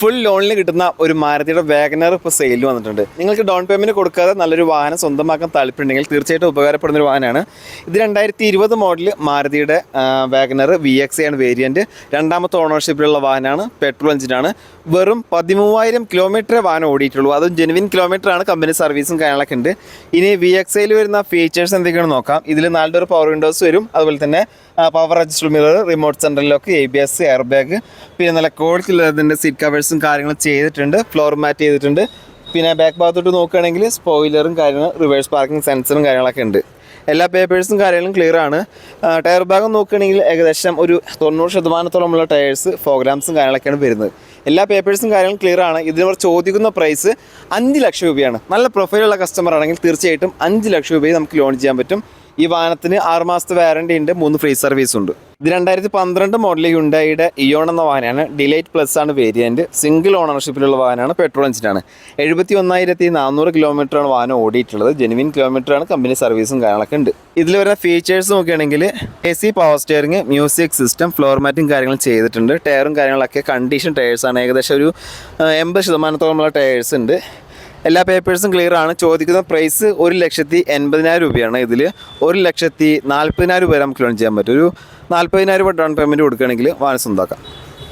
Full ലോണിൽ കിട്ടുന്ന ഒരു മാരുതിയുടെ വാഗനർ ഇപ്പോൾ സെയിൽ വന്നിട്ടുണ്ട്. നിങ്ങൾക്ക് ഡൗൺ പേയ്മെന്റ് കൊടുക്കാതെ നല്ലൊരു വാഹനം സ്വന്തമാക്കാൻ താല്പര്യമുണ്ടെങ്കിൽ തീർച്ചയായിട്ടും ഉപകാരപ്പെടുന്ന ഒരു വാഹനമാണ്. ഇത് രണ്ടായിരത്തി ഇരുപത് മോഡൽ മാരുതിയുടെ വാഗനർ വി എക്സ് ആണ് വേരിയന്റ് രണ്ടാമത്തെ ഓണർഷിപ്പിലുള്ള വാഹനമാണ് പെട്രോൾ എഞ്ചിനാണ് വെറും പതിമൂവായിരം കിലോമീറ്റർ വാഹനം ഓടിയിട്ടുള്ളൂ. അതും ജെനുവിൻ കിലോമീറ്ററാണ് കമ്പനി സർവീസും കാര്യങ്ങളൊക്കെ ഉണ്ട്. ഇനി വി എക്സ് ഐയിൽ വരുന്ന ഫീച്ചേഴ്സ് എന്തൊക്കെയാണ് നോക്കാം. ഇതിൽ നാല് ഡോർ പവർ വിൻഡോസ് വരും. അതുപോലെ തന്നെ power adjustable mirror remote central lock A B S air bag പിന്നെ നല്ല ക്വാളിറ്റി ഉള്ളതിന്റെ സീറ്റ് കവേഴ്സും കാര്യങ്ങളും ചെയ്തിട്ടുണ്ട് ഫ്ലോർ മാറ്റ് ചെയ്തിട്ടുണ്ട്. പിന്നെ ബാക്ക് ഭാഗത്തോട്ട് നോക്കുകയാണെങ്കിൽ സ്പോയിലറും കാര്യങ്ങളും റിവേഴ്സ് പാർക്കിംഗ് സെൻസറും കാര്യങ്ങളൊക്കെ ഉണ്ട്. എല്ലാ പേപ്പേഴ്സും കാര്യങ്ങളും ക്ലിയർ ആണ്. ടയർ ഭാഗം നോക്കുകയാണെങ്കിൽ ഏകദേശം ഒരു തൊണ്ണൂറ് ശതമാനത്തോളമുള്ള ടയേഴ്സ് ഫോഗ്രാംസും കാര്യങ്ങളൊക്കെയാണ് വരുന്നത്. എല്ലാ പേപ്പേഴ്സും കാര്യങ്ങളും ക്ലിയർ ആണ്. ഇതിനവർ ചോദിക്കുന്ന പ്രൈസ് അഞ്ച് ലക്ഷം രൂപയാണ്. നല്ല പ്രൊഫൈലുള്ള കസ്റ്റമർ ആണെങ്കിൽ തീർച്ചയായിട്ടും അഞ്ച് ലക്ഷം രൂപയെ നമുക്ക് ലോൺ ചെയ്യാൻ പറ്റും. ഈ വാഹനത്തിന് ആറ് മാസത്തെ വാറണ്ടി ഉണ്ട് മൂന്ന് ഫ്രീ സർവീസ് ഉണ്ട്. ഇത് രണ്ടായിരത്തി പന്ത്രണ്ട് മോഡൽ ഹുണ്ടായിയുടെ ഇയോൺ എന്ന വാഹനമാണ്. ഡിലൈറ്റ് പ്ലസ് ആണ് വേരിയന്റ് സിംഗിൾ ഓണർഷിപ്പിലുള്ള വാഹനമാണ് പെട്രോൾ എഞ്ചിനാണ് എഴുപത്തി ഒന്നായിരത്തി നാനൂറ് കിലോമീറ്ററാണ് വാഹനം ഓടിയിട്ടുള്ളത്. ജെനുവിൻ കിലോമീറ്ററാണ് കമ്പനി സർവീസും കാര്യങ്ങളൊക്കെ ഉണ്ട്. ഇതിൽ വരുന്ന ഫീച്ചേഴ്സ് നോക്കുകയാണെങ്കിൽ A C power steering music system floor മാറ്റും കാര്യങ്ങളും ചെയ്തിട്ടുണ്ട് ടയറും കാര്യങ്ങളൊക്കെ കണ്ടീഷൻ ടയേഴ്സാണ് ഏകദേശം ഒരു എൺപത് ശതമാനത്തോളമുള്ള ടയേഴ്സ് ഉണ്ട്. എല്ലാ പേപ്പേഴ്സും ക്ലിയർ ആണ്. ചോദിക്കുന്ന പ്രൈസ് ഒരു ലക്ഷത്തി എൺപതിനായിരം രൂപയാണ് ഇതിൽ ഒരു ലക്ഷത്തി നാൽപ്പതിനായിരം രൂപ നമുക്ക് ലോൺ ചെയ്യാൻ പറ്റും. ഒരു നാൽപ്പതിനായിരം രൂപ ഡൗൺ പേയ്മെന്റ് കൊടുക്കുകയാണെങ്കിൽ വാഹനം സ്വന്തമാക്കാം.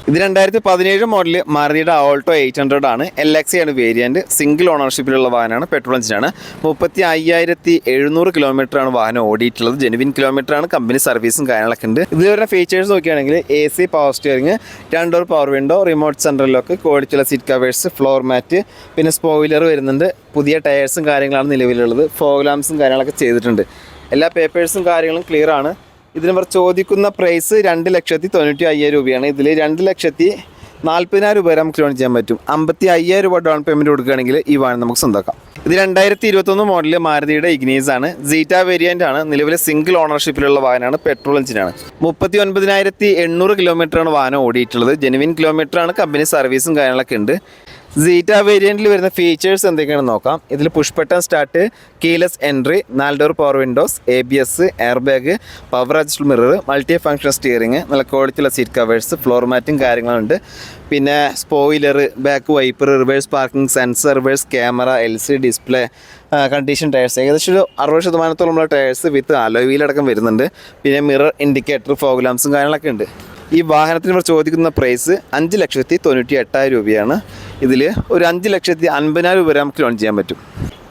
ഇത് രണ്ടായിരത്തി പതിനേഴ് മോഡൽ മാരുതിയുടെ ഓൾട്ടോ എയ്റ്റ് ഹൺഡ്രഡ് ആണ്. എൽ എക്സ് ആണ് വേരിയന്റ് സിംഗിൾ ഓണർഷിപ്പിലുള്ള വാഹനമാണ്. പെട്രോൾ എഞ്ചിനാണ് മുപ്പത്തി അയ്യായിരത്തി എഴുന്നൂറ് കിലോമീറ്ററാണ് വാഹനം ഓടിയിട്ടുള്ളത്. ജെനുവിൻ കിലോമീറ്റർ ആണ് കമ്പനി സർവീസും കാര്യങ്ങളൊക്കെ ഉണ്ട്. ഇതിൽ വരുന്ന ഫീച്ചേഴ്സ് നോക്കുകയാണെങ്കിൽ A C power steering രണ്ടോർ power window remote central lock ക്വാളിറ്റിയുള്ള സീറ്റ് കവേഴ്സ് ഫ്ലോർ മാറ്റ് പിന്നെ സ്പോയിലർ വരുന്നുണ്ട്. പുതിയ ടയേഴ്സും കാര്യങ്ങളാണ് നിലവിലുള്ളത്. ഫോഗ്ലാംസും കാര്യങ്ങളൊക്കെ ചെയ്തിട്ടുണ്ട്. എല്ലാ പേപ്പേഴ്സും കാര്യങ്ങളും ക്ലിയർ ആണ്. ഇതിന് ഇവർ ചോദിക്കുന്ന പ്രൈസ് രണ്ട് ലക്ഷത്തി തൊണ്ണൂറ്റി അയ്യായിരം രൂപയാണ്. ഇതിൽ രണ്ട് ലക്ഷത്തി നാൽപ്പതിനായിരം രൂപ വരെ നമുക്ക് ലോൺ ചെയ്യാൻ പറ്റും. അമ്പത്തി അയ്യായിരം രൂപ ഡൗൺ പേയ്മെന്റ് കൊടുക്കുകയാണെങ്കിൽ ഈ വാഹനം നമുക്ക് സ്വന്തമാക്കാം. ഇത് രണ്ടായിരത്തി ഇരുപത്തൊന്ന് മോഡൽ മാരുതിയുടെ ഇഗ്നീസ് ആണ്. സീറ്റ വേരിയന്റ് ആണ്. നിലവിലെ സിംഗിൾ ഓണർഷിപ്പിലുള്ള വാഹനമാണ്. പെട്രോൾ എഞ്ചിനാണ് മുപ്പത്തി ഒൻപതിനായിരത്തി എണ്ണൂറ് കിലോമീറ്ററാണ് വാഹനം ഓടിയിട്ടുള്ളത്. ജെനുവിൻ കിലോമീറ്ററാണ് കമ്പനി സർവീസും കാര്യങ്ങളൊക്കെ ഉണ്ട്. സീറ്റ വേരിയന്റിൽ വരുന്ന ഫീച്ചേഴ്സ് എന്തൊക്കെയാണെന്ന് നോക്കാം. ഇതിൽ push button start keyless entry നാല് door power windows A B S air bag power adjust mirror multi function steering നല്ല ക്വാളിറ്റിയുള്ള സീറ്റ് കവേഴ്സ് ഫ്ലോർ മാറ്റും കാര്യങ്ങളുണ്ട്. പിന്നെ spoiler back wiper reverse parking sensor reverse camera L C display condition tyres ഏകദേശം ഒരു അറുപത് ശതമാനത്തോളമുള്ള tyres വിത്ത് അലോയിലടക്കം വരുന്നുണ്ട്. പിന്നെ മിറർ ഇൻഡിക്കേറ്റർ ഫോഗ്ലാംസും കാര്യങ്ങളൊക്കെ ഉണ്ട്. ഈ വാഹനത്തിന് ഇവർ ചോദിക്കുന്ന പ്രൈസ് അഞ്ച് ലക്ഷത്തി തൊണ്ണൂറ്റി എട്ടായിരം രൂപയാണ്. ഇതിൽ ഒരു അഞ്ച് ലക്ഷത്തി അൻപതിനായിരം രൂപ നമുക്ക് ലോൺ ചെയ്യാൻ പറ്റും.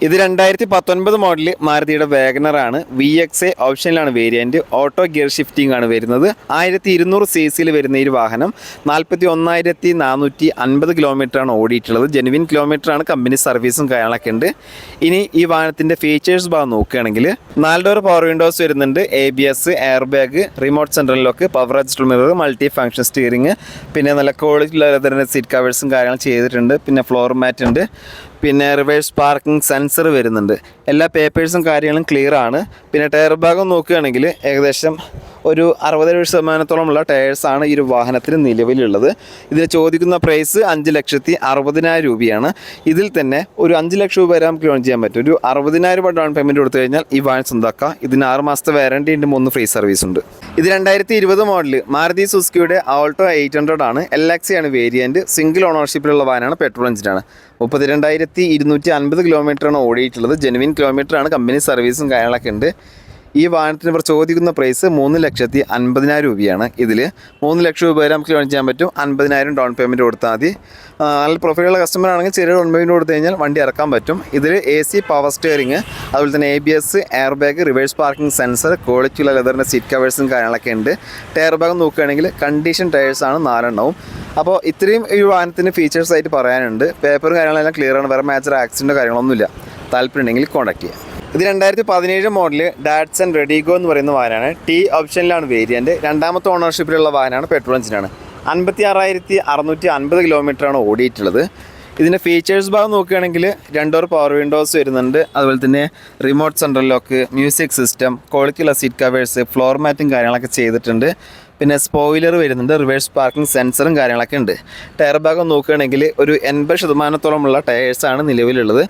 ഇത് രണ്ടായിരത്തി പത്തൊൻപത് മോഡൽ മാരുതിയുടെ വാഗനറാണ് വി എക്സ് എ ഓപ്ഷനിലാണ് വേരിയന്റ് ഓട്ടോ ഗിയർ ഷിഫ്റ്റിംഗ് ആണ് വരുന്നത്. ആയിരത്തി ഇരുന്നൂറ് സി സിയിൽ വരുന്ന ഈ വാഹനം നാൽപ്പത്തി ഒന്നായിരത്തി നാനൂറ്റി അൻപത് കിലോമീറ്ററാണ് ഓടിയിട്ടുള്ളത് ജെനുവിൻ കിലോമീറ്ററാണ് കമ്പനി സർവീസും കാര്യങ്ങളൊക്കെ ഉണ്ട്. ഇനി ഈ വാഹനത്തിന്റെ ഫീച്ചേഴ്സ് ഭാഗം നോക്കുകയാണെങ്കിൽ നാല് ഡോർ പവർ വിൻഡോസ് വരുന്നുണ്ട്. A B S air bag remote central lock power adjust mirror multi function steering പിന്നെ നല്ല ക്വാളിറ്റി ഉള്ള സീറ്റ് കവേഴ്സും കാര്യങ്ങളും ചെയ്തിട്ടുണ്ട്. പിന്നെ ഫ്ലോർ മാറ്റ് ഉണ്ട്. പിന്നെ റിവേഴ്സ് പാർക്കിംഗ് സെൻസർ വരുന്നുണ്ട്. എല്ലാ പേപ്പേഴ്സും കാര്യങ്ങളും ക്ലിയർ ആണ്. പിന്നെ ടയർ ഭാഗം നോക്കുകയാണെങ്കിൽ ഏകദേശം ഒരു അറുപതേഴ് ശതമാനത്തോളമുള്ള ടയേഴ്സാണ് ഈ ഒരു വാഹനത്തിന് നിലവിലുള്ളത്. ഇതിന് ചോദിക്കുന്ന പ്രൈസ് അഞ്ച് ലക്ഷത്തി അറുപതിനായിരം രൂപയാണ്. ഇതിൽ തന്നെ ഒരു അഞ്ച് ലക്ഷം രൂപ വരെ നമുക്ക് ലോൺ ചെയ്യാൻ പറ്റും. ഒരു അറുപതിനായിരം രൂപ ഡൗൺ പേയ്മെന്റ് കൊടുത്തു കഴിഞ്ഞാൽ ഈ വാഹനം സ്വന്തമാക്കാം. ഇതിന് ആറ് മാസത്തെ വാറണ്ടി ഉണ്ട് മൂന്ന് ഫ്രീ സർവീസ് ഉണ്ട്. ഇത് രണ്ടായിരത്തി ഇരുപത് മോഡൽ മാരുതി സുസ്കിയുടെ ആൾട്ടോ എയ്റ്റ് ഹൺഡ്രഡ് ആണ്. എൽ ആണ് വേരിയന്റ് സിംഗിൾ ഓണർഷിപ്പിലുള്ള വാഹനമാണ് പെട്രോൾ എഞ്ചിനാണ് മുപ്പത്തിരണ്ടായിരത്തി ഇരുന്നൂറ്റി അൻപത് കിലോമീറ്ററാണ് ഓടിയിട്ടുള്ളത്. ജെനുവിൻ കിലോമീറ്ററാണ് കമ്പനി സർവീസും കാര്യങ്ങളൊക്കെ ഉണ്ട്. ഈ വാഹനത്തിന് ഇവർ ചോദിക്കുന്ന പ്രൈസ് മൂന്ന് ലക്ഷത്തി അൻപതിനായിരം രൂപയാണ്. ഇതിൽ മൂന്ന് ലക്ഷം രൂപ വരെ നമുക്ക് ലോൺ ചെയ്യാൻ പറ്റും. അൻപതിനായിരം ഡൗൺ പേയ്മെന്റ് കൊടുത്താൽ മതി. നല്ല പ്രൊഫൈലുള്ള കസ്റ്റമർ ആണെങ്കിൽ ചെറിയ ഡൗൺ പേയ്മെന്റ് കൊടുത്തു കഴിഞ്ഞാൽ വണ്ടി ഇറക്കാൻ പറ്റും. ഇതിൽ എ സി പവർ സ്റ്റിയറിംഗ് അതുപോലെ തന്നെ A B S air bag reverse parking sensor ക്വാളിറ്റിയുള്ള ലെതറിന്റെ സീറ്റ് കവേഴ്സും കാര്യങ്ങളൊക്കെ ഉണ്ട്. ടയർ ബാഗ് നോക്കുകയാണെങ്കിൽ കണ്ടീഷൻ ടയേഴ്സാണ് നാലെണ്ണവും. അപ്പോൾ ഇത്രയും ഈ വാഹനത്തിന് ഫീച്ചേഴ്സ് ആയിട്ട് പറയാനുണ്ട്. പേപ്പറും കാര്യങ്ങളെല്ലാം ക്ലിയർ ആണ്. വേറെ മേജർ ആക്സിഡന്റോ കാര്യങ്ങളൊന്നുമില്ല. താല്പര്യം ഉണ്ടെങ്കിൽ കോൺടാക്ട് ചെയ്യാം. ഇത് രണ്ടായിരത്തി പതിനേഴ് മോഡൽ ഡാറ്റ്സൺ റെഡിഗോ എന്ന് പറയുന്ന വാഹനമാണ്. ടി ഓപ്ഷനിലാണ് വേരിയന്റ് രണ്ടാമത്തെ ഓണർഷിപ്പിലുള്ള വാഹനമാണ് പെട്രോൾ എഞ്ചിനാണ് അൻപത്തി ആറായിരത്തി അറുന്നൂറ്റി അൻപത് കിലോമീറ്ററാണ് ഓടിയിട്ടുള്ളത്. ഇതിന്റെ ഫീച്ചേഴ്സ് ഭാഗം നോക്കുകയാണെങ്കിൽ രണ്ടോർ പവർ വിൻഡോസ് വരുന്നുണ്ട്. അതുപോലെ തന്നെ remote central lock music system ക്വാളിറ്റിയുള്ള സീറ്റ് കവേഴ്സ് ഫ്ലോർ മാറ്റും കാര്യങ്ങളൊക്കെ ചെയ്തിട്ടുണ്ട്. പിന്നെ സ്പോയിലർ വരുന്നുണ്ട് റിവേഴ്സ് പാർക്കിംഗ് സെൻസറും കാര്യങ്ങളൊക്കെ ഉണ്ട്. ടയർ ഭാഗം നോക്കുകയാണെങ്കിൽ ഒരു എൺപത് ശതമാനത്തോളമുള്ള ടയേഴ്സാണ് നിലവിലുള്ളത്.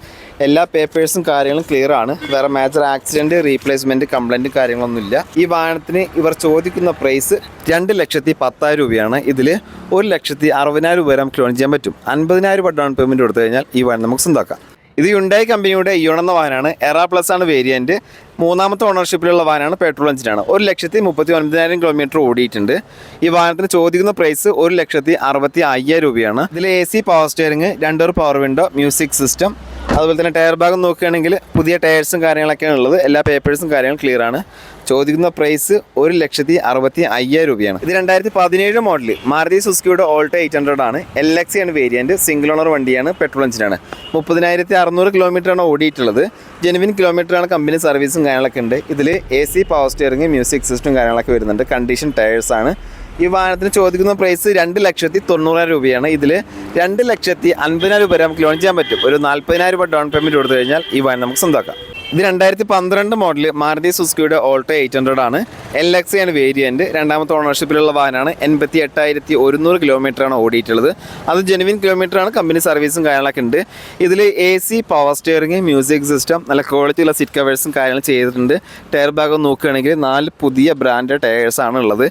എല്ലാ പേപ്പേഴ്സും കാര്യങ്ങളും ക്ലിയർ ആണ്. വേറെ മേജർ ആക്സിഡന്റ് റീപ്ലേസ്മെന്റ് കംപ്ലൈന്റ് കാര്യങ്ങളൊന്നുമില്ല ഈ വാഹനത്തിന് ഇവർ ചോദിക്കുന്ന പ്രൈസ് രണ്ട് ലക്ഷത്തി പത്തായിരം രൂപയാണ്. ഇതിൽ ഒരു ലക്ഷത്തി അറുപതിനായിരം രൂപ നമുക്ക് ലോൺ ചെയ്യാൻ പറ്റും. അൻപതിനായിരം രൂപ ഡൗൺ പേയ്മെന്റ് കൊടുത്തു കഴിഞ്ഞാൽ ഈ വാഹനം നമുക്ക് സ്വന്തമാക്കാം ഇത് യുണ്ടായി കമ്പനിയുടെ ഇയോൺ എന്ന വാഹനമാണ്. എറ പ്ലസ് ആണ് വേരിയന്റ് മൂന്നാമത്തെ ഓണർഷിപ്പിലുള്ള വാഹനമാണ് പെട്രോൾ എഞ്ചിനാണ് ഒരു ലക്ഷത്തി മുപ്പത്തി ഒൻപതിനായിരം കിലോമീറ്റർ ഓടിയിട്ടുണ്ട്. ഈ വാഹനത്തിന് ചോദിക്കുന്ന പ്രൈസ് ഒരു ലക്ഷത്തി അറുപത്തി അയ്യായിരം രൂപയാണ്. ഇതിൽ എ സി പവർ സ്റ്റിയറിംഗ് രണ്ടൊരു പവർ വിൻഡോ മ്യൂസിക് സിസ്റ്റം അതുപോലെ തന്നെ ടയർ ഭാഗം നോക്കുകയാണെങ്കിൽ പുതിയ ടയേഴ്സും കാര്യങ്ങളൊക്കെയാണ് ഉള്ളത്. എല്ലാ പേപ്പേഴ്സും കാര്യങ്ങളും ക്ലിയർ ആണ്. ചോദിക്കുന്ന പ്രൈസ് ഒരു ലക്ഷത്തി അറുപത്തി അയ്യായിരം രൂപയാണ്. ഇത് രണ്ടായിരത്തി പതിനേഴ് മോഡൽ മാരുതി സുസ്കിയുടെ ഓൾട്ടോ എയ്റ്റ് ഹൺഡ്രഡ് ആണ്. എൽ എക്സ് ആണ് വേരിയന്റ് സിംഗിൾ ഓണർ വണ്ടിയാണ്. പെട്രോൾ എഞ്ചിനാണ് മുപ്പതിനായിരത്തി അറുന്നൂറ് കിലോമീറ്ററാണ് ഓടിയിട്ടുള്ളത്. ജെനുവിൻ കിലോമീറ്ററാണ് കമ്പനി സർവീസും കാര്യങ്ങളൊക്കെ ഉണ്ട്. ഇതിൽ A C power steering music system കാര്യങ്ങളൊക്കെ വരുന്നുണ്ട്. കണ്ടീഷൻ ടയേഴ്സാണ് ഈ വാഹനത്തിന് ചോദിക്കുന്ന പ്രൈസ് രണ്ട് ലക്ഷത്തി തൊണ്ണൂറായിരം രൂപയാണ്. ഇതിൽ രണ്ട് ലക്ഷത്തി അൻപതിനായിരം രൂപ വരെ നമുക്ക് ലോൺ ചെയ്യാൻ പറ്റും. ഒരു നാൽപ്പതിനായിരം രൂപ ഡൗൺ പേയ്മെന്റ് കൊടുത്തു കഴിഞ്ഞാൽ ഈ വാഹനം നമുക്ക് സ്വന്തമാക്കാം ഇത് രണ്ടായിരത്തി പന്ത്രണ്ട് മോഡൽ മാരുതി സുസ്കിയുടെ ഓൾട്ടോ എയ്റ്റ് ഹൺഡ്രഡ് ആണ്. എൽ എക്സ് ആണ് വേരിയന്റ് രണ്ടാമത്തെ ഓണർഷിപ്പിലുള്ള വാഹനമാണ്. എൺപത്തി എട്ടായിരത്തി ഒരുന്നൂറ് കിലോമീറ്ററാണ് ഓടിയിട്ടുള്ളത്. അത് ജെനുവിൻ കിലോമീറ്ററാണ് കമ്പനി സർവീസും കാര്യങ്ങളൊക്കെ ഉണ്ട്. ഇതിൽ A C power steering music system നല്ല ക്വാളിറ്റിയുള്ള സീറ്റ് കവേഴ്സും കാര്യങ്ങളും ചെയ്തിട്ടുണ്ട്. ടയർ ഭാഗം നോക്കുകയാണെങ്കിൽ നാല് പുതിയ ബ്രാൻഡ് ടയേഴ്സാണ് ഉള്ളത്.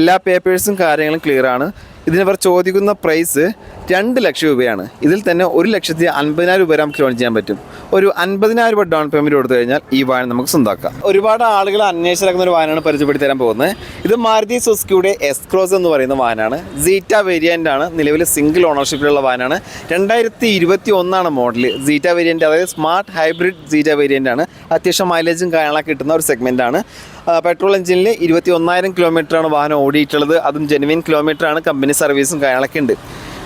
എല്ലാ പേപ്പേഴ്സും കാര്യങ്ങളും ക്ലിയർ ആണ്. ഇതിന് ഇവർ ചോദിക്കുന്ന പ്രൈസ് രണ്ട് ലക്ഷം രൂപയാണ്. ഇതിൽ തന്നെ ഒരു ലക്ഷത്തി അൻപതിനായിരം രൂപ നമുക്ക് ലോൺ ചെയ്യാൻ പറ്റും. ഒരു അൻപതിനായിരം രൂപ ഡൗൺ പേയ്മെന്റ് കൊടുത്തു കഴിഞ്ഞാൽ ഈ വാഹനം നമുക്ക് സ്വന്തമാക്കാം ഒരുപാട് ആളുകൾ അന്വേഷിച്ചിറക്കുന്ന ഒരു വാഹനമാണ് പരിചയപ്പെടുത്തി തരാൻ പോകുന്നത്. ഇത് മാരുതി സുസ്കിയുടെ എസ് ക്രോസ് എന്ന് പറയുന്ന വാഹനമാണ്. സീറ്റ വേരിയന്റ് ആണ്. നിലവിൽ സിംഗിൾ ഓണർഷിപ്പിലുള്ള വാഹനമാണ്. രണ്ടായിരത്തി ഇരുപത്തി ഒന്നാണ് മോഡൽ സീറ്റ വേരിയന്റ് അതായത് സ്മാർട്ട് ഹൈബ്രിഡ് സീറ്റ വേരിയന്റ് ആണ്. അത്യാവശ്യം മൈലേജും കാര്യങ്ങളൊക്കെ കിട്ടുന്ന ഒരു സെഗ്മെന്റ് ആണ്. പെട്രോൾ എഞ്ചിനിൽ ഇരുപത്തി ഒന്നായിരം കിലോമീറ്ററാണ് വാഹനം ഓടിയിട്ടുള്ളത്. അതും ജെനുവിൻ കിലോമീറ്ററാണ് കമ്പനി സർവീസും കാര്യങ്ങളൊക്കെ ഉണ്ട്.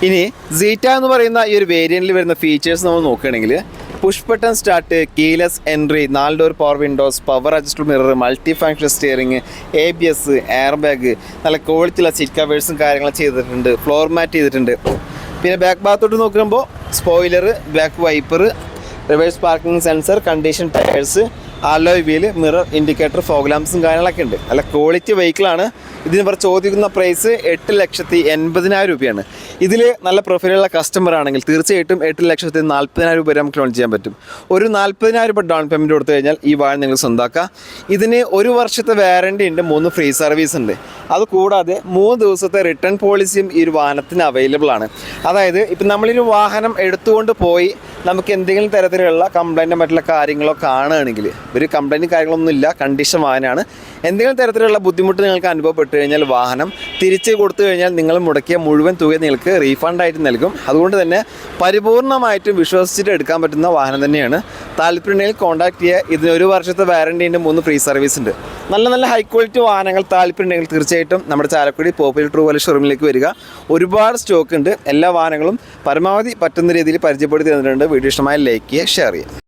ഇനി സീറ്റ എന്ന് പറയുന്ന ഈ ഒരു വേരിയന്റിൽ വരുന്ന ഫീച്ചേഴ്സ് നമ്മൾ നോക്കുകയാണെങ്കിൽ push button start keyless entry നാല് door power windows power adjuster mirror multi function steering A B S air bag നല്ല ക്വാളിറ്റിയുള്ള സീറ്റ് കവേഴ്സും കാര്യങ്ങളും ചെയ്തിട്ടുണ്ട്. ഫ്ലോർ മാറ്റ് ചെയ്തിട്ടുണ്ട്. പിന്നെ ബാക്ക് ഭാഗത്തോട്ട് നോക്കുമ്പോൾ spoiler back wiper reverse parking sensor condition tyres alloy wheel mirror indicator ഫോഗ്ലാംസും കാര്യങ്ങളൊക്കെ ഉണ്ട്. നല്ല ക്വാളിറ്റി വെഹിക്കിളാണ് ഇതിന് ഇവർ ചോദിക്കുന്ന പ്രൈസ് എട്ട് ലക്ഷത്തി എൺപതിനായിരം രൂപയാണ്. ഇതിൽ നല്ല പ്രൊഫൈലുള്ള കസ്റ്റമർ ആണെങ്കിൽ തീർച്ചയായിട്ടും എട്ട് ലക്ഷത്തി നാൽപ്പതിനായിരം രൂപ വരെ നമുക്ക് ലോൺ ചെയ്യാൻ പറ്റും. ഒരു നാൽപ്പതിനായിരം രൂപ ഡൗൺ പേയ്മെന്റ് കൊടുത്തു കഴിഞ്ഞാൽ ഈ വാഴ നിങ്ങൾ സ്വന്തമാക്കാം ഇതിന് ഒരു വർഷത്തെ വാറണ്ടി ഉണ്ട് മൂന്ന് ഫ്രീ സർവീസ് ഉണ്ട്. അത് കൂടാതെ മൂന്ന് ദിവസത്തെ റിട്ടേൺ പോളിസിയും ഈ ഒരു വാഹനത്തിന് അവൈലബിൾ ആണ്. അതായത് ഇപ്പം നമ്മളൊരു വാഹനം എടുത്തുകൊണ്ട് പോയി നമുക്ക് എന്തെങ്കിലും തരത്തിലുള്ള കംപ്ലൈന്റോ മറ്റുള്ള കാര്യങ്ങളോ കാണുകയാണെങ്കിൽ ഒരു കംപ്ലൈന്റ് കാര്യങ്ങളൊന്നും ഇല്ല. കണ്ടീഷൻ വാഹനമാണ് എന്തെങ്കിലും തരത്തിലുള്ള ബുദ്ധിമുട്ട് നിങ്ങൾക്ക് അനുഭവപ്പെട്ടു കഴിഞ്ഞാൽ വാഹനം തിരിച്ച് കൊടുത്തു കഴിഞ്ഞാൽ നിങ്ങൾ മുടക്കിയ മുഴുവൻ തുക നിങ്ങൾക്ക് റീഫണ്ടായിട്ട് നൽകും. അതുകൊണ്ട് തന്നെ പരിപൂർണമായിട്ടും വിശ്വസിച്ചിട്ട് എടുക്കാൻ പറ്റുന്ന വാഹനം തന്നെയാണ്. താല്പര്യമുണ്ടെങ്കിൽ കോൺടാക്ട് ചെയ്യുക. ഇതിന് ഒരു വർഷത്തെ വാറണ്ടീന്റെ മൂന്ന് ഫ്രീ സർവീസ് ഉണ്ട്. നല്ല നല്ല ഹൈ ക്വാളിറ്റി വാഹനങ്ങൾ താല്പര്യമുണ്ടെങ്കിൽ തീർച്ചയായിട്ടും നമ്മുടെ ചാലക്കുടി പോപ്പുലർ ട്രൂ വാലി ഷോറൂമിലേക്ക് വരിക. ഒരുപാട് സ്റ്റോക്ക് ഉണ്ട്. എല്ലാ വാഹനങ്ങളും പരമാവധി പറ്റുന്ന രീതിയിൽ പരിചയപ്പെടുത്തി തന്നിട്ടുണ്ട്. വീഡിയോ ഇഷ്ടമായ ലൈക്ക് ചെയ്യുക ഷെയർ ചെയ്യുക.